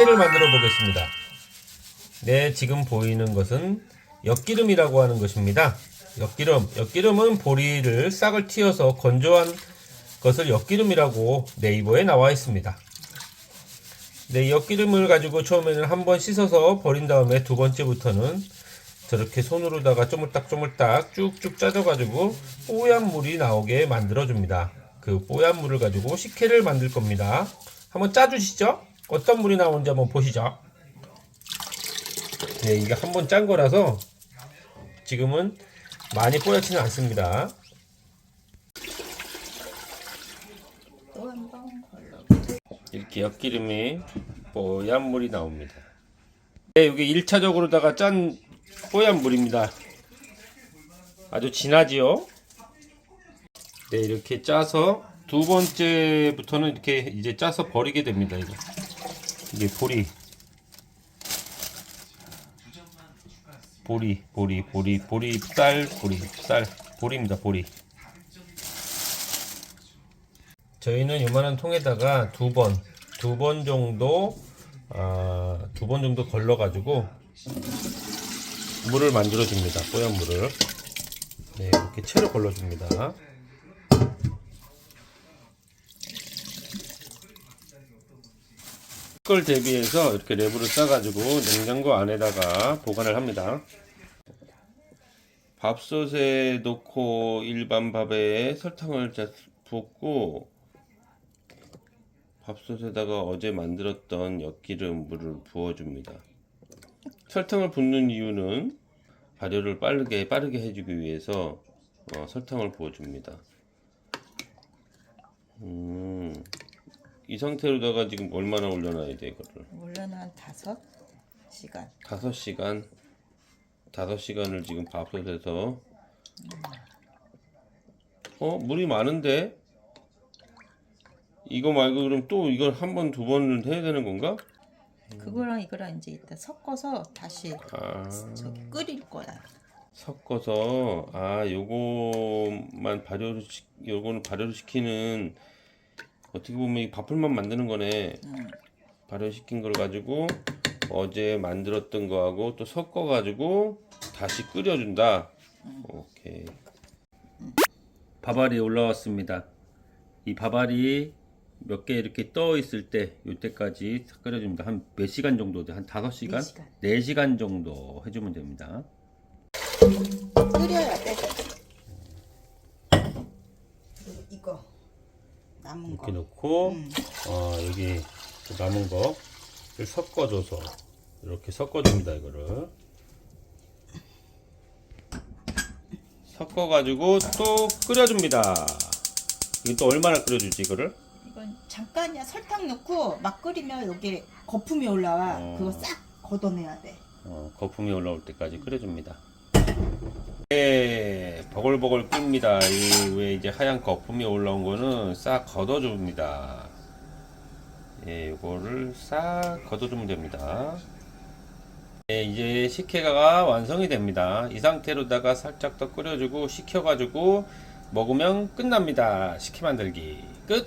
식혜를 만들어 보겠습니다. 네, 지금 보이는 것은 엿기름이라고 하는 것입니다. 엿기름, 엿기름은 보리를 싹을 틔어서 건조한 것을 엿기름이라고 네이버에 나와 있습니다. 네, 엿기름을 가지고 처음에는 한번 씻어서 버린 다음에 두 번째부터는 저렇게 손으로다가 쪼물딱쪼물딱 쭉쭉 짜져가지고 뽀얀 물이 나오게 만들어줍니다. 그 뽀얀 물을 가지고 식혜를 만들 겁니다. 한번 짜주시죠? 어떤 물이 나오는지 한번 보시죠. 네, 이게 한 번 짠 거라서 지금은 많이 뽀얗지는 않습니다. 이렇게 엿기름이 뽀얀 물이 나옵니다. 네, 여기 1차적으로다가 짠 뽀얀 물입니다. 아주 진하지요? 네, 이렇게 짜서 두 번째부터는 이렇게 이제 짜서 버리게 됩니다. 이거. 이게 보리. 보리, 보리, 보리, 보리, 쌀, 보리, 쌀, 보리입니다. 보리. 저희는 요만한 통에다가 두 번, 두 번 정도, 아, 두 번 정도 걸러 가지고 물을 만들어 줍니다. 뽀얀 물을. 네, 이렇게 채로 걸러 줍니다. 걸 대비해서 이렇게 랩으로 싸가지고 냉장고 안에다가 보관을 합니다. 밥솥에 넣고 일반 밥에 설탕을 자- 붓고 밥솥에다가 어제 만들었던 엿기름 물을 부어줍니다. 설탕을 붓는 이유는 발효를 빠르게 빠르게 해주기 위해서 어, 설탕을 부어줍니다. 음, 이 상태로다가 지금 얼마나 올려놔야 돼 이거를? 원래는 한 다섯 시간. 5시간 5시간을 지금 밥솥에서 어 물이 많은데 이거 말고 그럼 또 이걸 한 번 두 번을 해야 되는 건가? 그거랑 이거랑 이제 이따 섞어서 다시 아 저기 끓일 거야. 섞어서 아 요거만 발효를 시 요거는 발효를 시키는 어떻게 보면 이 밥풀만 만드는 거네 응. 발효시킨 걸 가지고 어제 만들었던 거하고 또 섞어 가지고 다시 끓여준다 오케이 밥알이 올라왔습니다 이 밥알이 몇 개 이렇게 떠 있을 때 이때까지 끓여줍니다 한 몇 시간 정도 돼? 한 다섯 시간? 네 시간. 네 시간 정도 해주면 됩니다 끓여야 돼. 이거 남은 거. 이렇게 넣고 음. 어, 여기 또 남은 거를 섞어줘서 이렇게 섞어줍니다 이거를 섞어가지고 또 끓여줍니다 이게 또 얼마나 끓여주지 이거를 이건 잠깐이야 설탕 넣고 막 끓이면 여기 거품이 올라와. 어. 그거 싹 걷어내야 돼. 어, 거품이 올라올 때까지 끓여줍니다 네 버글버글 끓입니다. 이 왜 이제 하얀 거품이 올라온 거는 싹 걷어줍니다. 예, 이거를 싹 걷어주면 됩니다. 네, 이제 식혜가 완성이 됩니다. 이 상태로다가 살짝 더 끓여주고 식혀가지고 먹으면 끝납니다. 식혜 만들기 끝